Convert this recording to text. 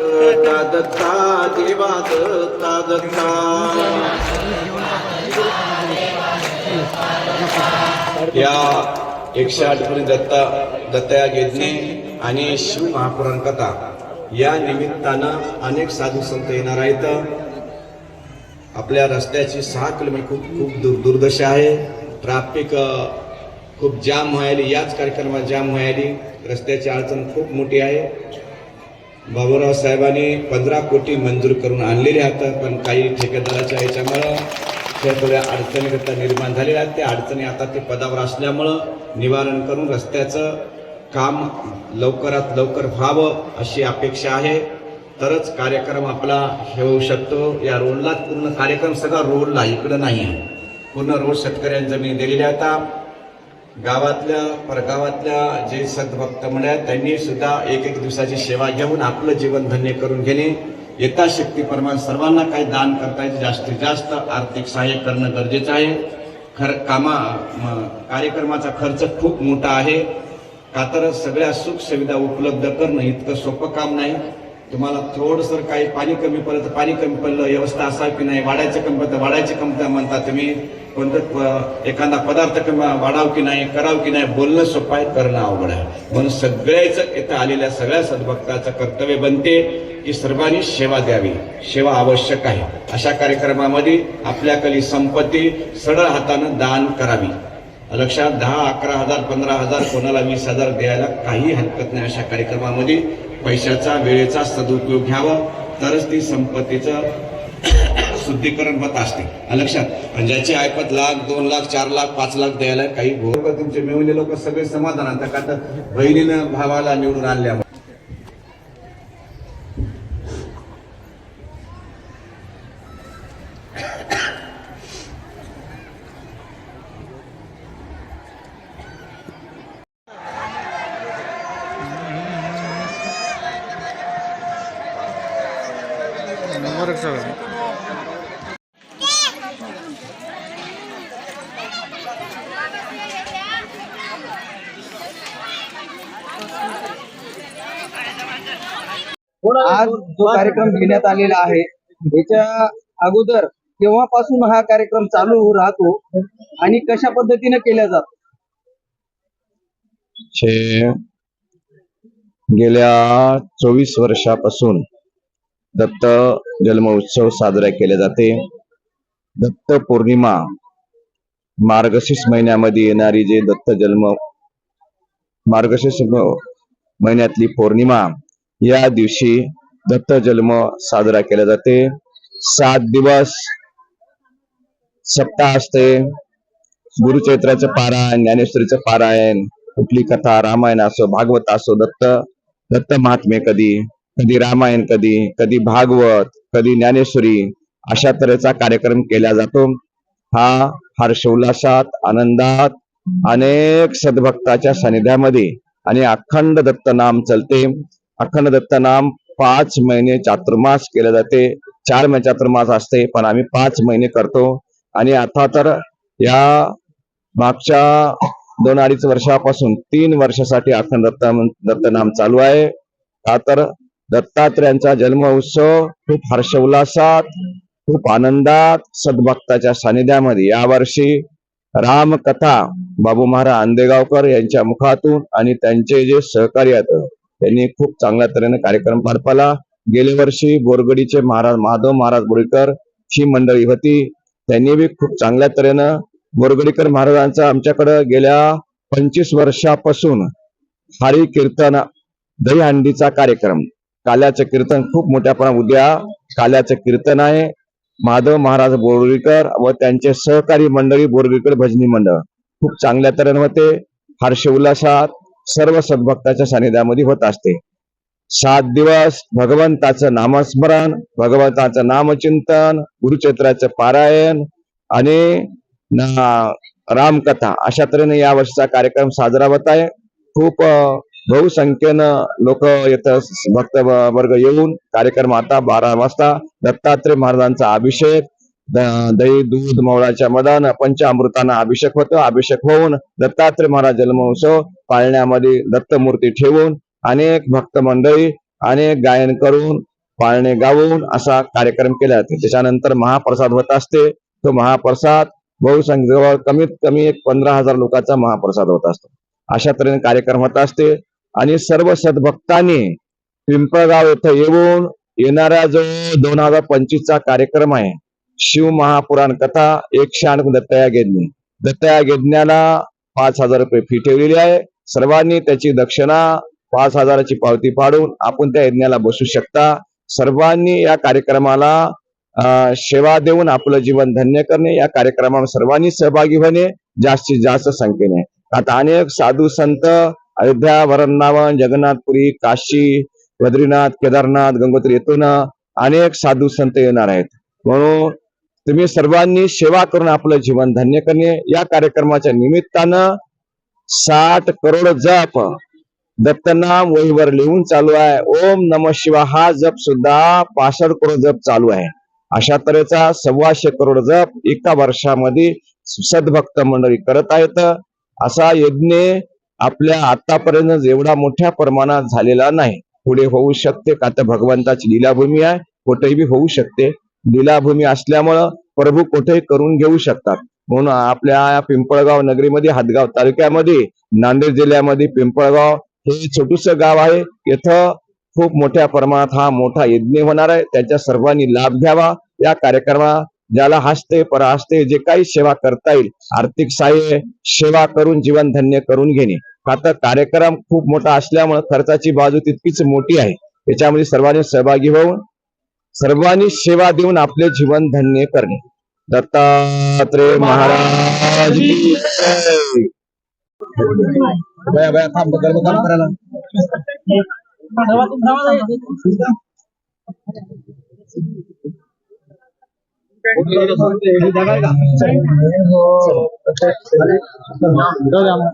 दत्ता दत्ता देवा दत्ता दत्ता. या एकशे आठ पर्यंत दत्ता दत्तया गेदने आणि शिव महापुराण कथा. या निमित्तानं अनेक साधू संत येणार आहेत. आपल्या रस्त्याची सहा किलोमीटर खूप खूप दुर् दुर्दशा आहे. ट्रॅफिक खूप जाम व्हायली. याच कार्यक्रमात जाम व्हायली. रस्त्याची अडचण खूप मोठी आहे. बाबूराव साहेबांनी पंधरा कोटी मंजूर करून आणलेले आहेत पण काही ठेकेदाराच्या याच्यामुळं त्या थोड्या अडचणीकरता निर्माण झालेल्या आहेत. त्या अडचणी आता ते पदावर असल्यामुळं निवारण करून रस्त्याचं काम लवकरात लवकर व्हावं अशी अपेक्षा आहे. तरच कार्यक्रम आपला हे होऊ शकतो. या रोडला पूर्ण कार्यक्रम सगळा रोडला इकडं नाही आहे. पूर्ण रोड शेतकऱ्यांनी जमीन दिलेल्या आता गावातल्या परगावातल्या जे सद्भक्त मंडळ त्यांनी सुद्धा एक एक दिवसाची सेवा घेऊन आपलं जीवन धन्य करून घेणे. यथाशक्ती प्रमाण सर्वांना काही दान करता येते. जास्तीत जास्त आर्थिक सहाय्य करणं गरजेचं आहे. खर कामा कार्यक्रमाचा खर्च खूप मोठा आहे. का तर सगळ्या सुखसुविधा उपलब्ध करणं इतकं सोपं काम नाही. तुम्हाला थोडंसं काही पाणी कमी पडलं तर पाणी कमी पडलं व्यवस्था असा की नाही? वाढायचं कमी पडतं वाढायची कमता म्हणता तुम्ही. कोणतं प- एखादा पदार्थ कमी वाढाव की नाही करावं की नाही बोलणं सोपं आहे करणं अवघड आहे. म्हणून सगळ्याच इथं आलेल्या सगळ्या सद्भक्ताचं कर्तव्य बनते की सर्वांनी सेवा द्यावी. सेवा आवश्यक आहे. अशा कार्यक्रमामध्ये आपल्याकडली संपत्ती सरळ हातानं दान करावी. लक्षात दहा अकरा हजार पंधरा हजार कोणाला वीस हजार द्यायला काही हरकत नाही अशा कार्यक्रमामध्ये. पैशाचा वेळेचा सदुपयोग घ्यावा तरच ती संपत्तीचं शुद्धीकरण होत असते. लक्षात आणि ज्याची ऐपत लाख दोन लाख चार लाख पाच लाख द्यायला काही भोग तुमचे मिळवले लोक सगळे समाधान आता का तर बहिणीनं भावाला निवडून आज जो कार्यक्रम घेण्यात आलेला आहे याच्या अगोदर केव्हापासून हा कार्यक्रम चालू राहतो आणि कशा पद्धतीने केला जातो? गेल्या चोवीस वर्षापासून दत्त जन्मोत्सव साजरा केले जाते. दत्त पौर्णिमा मार्गशीर्ष महिन्यामध्ये येणारी जे दत्त जन्म मार्गशीर्ष महिन्यातली पौर्णिमा या दिवशी दत्त जन्म साजरा केला जाते. सात दिवस सप्ताह असते. गुरुचैत्राचं पारायण ज्ञानेश्वरीचं पारायण कुठली कथा रामायण असो भागवत असो दत्त दत्त महात्मे कधी? कधी रामायण कधी कधी भागवत कधी ज्ञानेश्वरी अशा तऱ्हेचा कार्यक्रम केला जातो. हा हर्षोल्लासात आनंदात अनेक सद्भक्ताच्या सानिध्यामध्ये आणि अखंड दत्त नाम चलते. अखंड दत्त नाम पाच महिने चातुर्मास केले जाते. चार महिने चातुर्मास असते पण आम्ही पाच महिने करतो. आणि आता तर या मागच्या दोन अडीच वर्षापासून तीन वर्षासाठी अखंड दत्त दत्त नाम चालू आहे. का तर दत्तात्रयांचा जन्म उत्सव खूप हर्षोल्लासात खूप आनंदात सद्भक्ताच्या सानिध्यामध्ये. यावर्षी रामकथा बाबू महाराज आंदेगावकर यांच्या मुखातून आणि त्यांचे जे सहकारी आहेत त्यांनी खूप चांगल्या तऱ्हेने कार्यक्रम पार पाडला. गेल्या वर्षी बोरगडीचे महाराज माधव महाराज बोरीकर ही मंडळी होती. त्यांनी बी खूप चांगल्या तऱ्हेनं बोरगडीकर महाराजांचा आमच्याकडं गेल्या पंचवीस वर्षापासून हरी कीर्तन दहीहंडीचा कार्यक्रम काल्याचं कीर्तन खूप मोठ्या प्रमाणात उद्या काल्याचं कीर्तन आहे. माधव महाराज बोरगीकर व त्यांचे सहकारी मंडळी बोरगीकर भजनी मंडळ. खूप चांगल्या तऱ्हेने होते. हर्ष उल्हासात सर्व सद्भक्ताच्या सानिध्यामध्ये होत असते. सात दिवस भगवंताचं नामस्मरण भगवंताचं नामचिंतन गुरुचैत्राचं पारायण आणि रामकथा अशा तऱ्हेने या वर्षीचा कार्यक्रम साजरा होत आहे. खूप बहुसंख्येनं लोक येतं भक्त वर्ग येऊन कार्यक्रम आता बारा वाजता दत्तात्रय महाराजांचा अभिषेक द- दही दूध मवळाच्या मदान पंचामृतांना अभिषेक होतो. अभिषेक होऊन दत्तात्रय महाराज जन्मोत्सव पाळण्यामध्ये दत्तमूर्ती ठेवून अनेक भक्त मंडळी अनेक गायन करून पाळणे गावून असा कार्यक्रम केला जाते. त्याच्यानंतर महाप्रसाद होत असते. तो महाप्रसाद बहुसंख्य जवळ कमीत कमी एक पंधरा हजार लोकांचा महाप्रसाद होत असतो. अशा तऱ्हेने कार्यक्रम होत असते. आणि सर्व सद्भक्तांनी पिंपळगाव येथे येऊन येणारा जो दोन हजार पंचवीसचा कार्यक्रम आहे शिव महापुराण कथा एकशे आठ दत्तया गेदनी दत्तया गेदण्याला पाच हजार रुपये फी ठेवलेली आहे. सर्वांनी त्याची दक्षिणा पाच हजाराची पावती पाडून आपण त्या यज्ञाला बसू शकता. सर्वांनी या कार्यक्रमाला सेवा देऊन आपलं जीवन धन्य करणे या कार्यक्रमात सर्वांनी सहभागी होणे जास्तीत जास्त संख्येने. आता अनेक साधू संत अयोध्या वरंदावन जगन्नाथपुरी काशी बद्रीनाथ केदारनाथ गंगोत्री येथून अनेक साधू संत येणार आहेत. म्हणून तुम्ही सर्वांनी सेवा करून आपलं जीवन धन्य करणे या कार्यक्रमाच्या निमित्तानं साठ करोड जप दत्तनाम वहीवर लिहून चालू आहे. ओम नम शिवा हा जप सुद्धा पासष्ट करोड जप चालू आहे. अशा तऱ्हेचा सव्वाशे करोड जप एका वर्षामध्ये सद्भक्त मंडळी करत आहेत. असा यज्ञ आपल्या आतापर्यंत एवढा मोठ्या प्रमाणात झालेला नाही पुढे होऊ शकते का? तर भगवंताची लीलाभूमी आहे कुठेही होऊ शकते. लीलाभूमी असल्यामुळं प्रभू कुठेही करून घेऊ शकतात. म्हणून आपल्या पिंपळगाव नगरीमध्ये हातगाव तालुक्यामध्ये नांदेड जिल्ह्यामध्ये पिंपळगाव हे छोटस गाव आहे. इथं खूप मोठ्या प्रमाणात हा मोठा यज्ञ होणार आहे. त्याच्या सर्वांनी लाभ घ्यावा. या कार्यक्रमात ज्याला हसते पराहसते जे काही सेवा करता येईल आर्थिक सहाय्य सेवा करून जीवन धन्य करून घेणे. आता कार्यक्रम खूप मोठा असल्यामुळे खर्चाची बाजू तितकीच मोठी आहे. त्याच्यामध्ये सर्वांनी सहभागी होऊन सर्वांनी सेवा देऊन आपले जीवन धन्य करणे. दत्तात्रय महाराज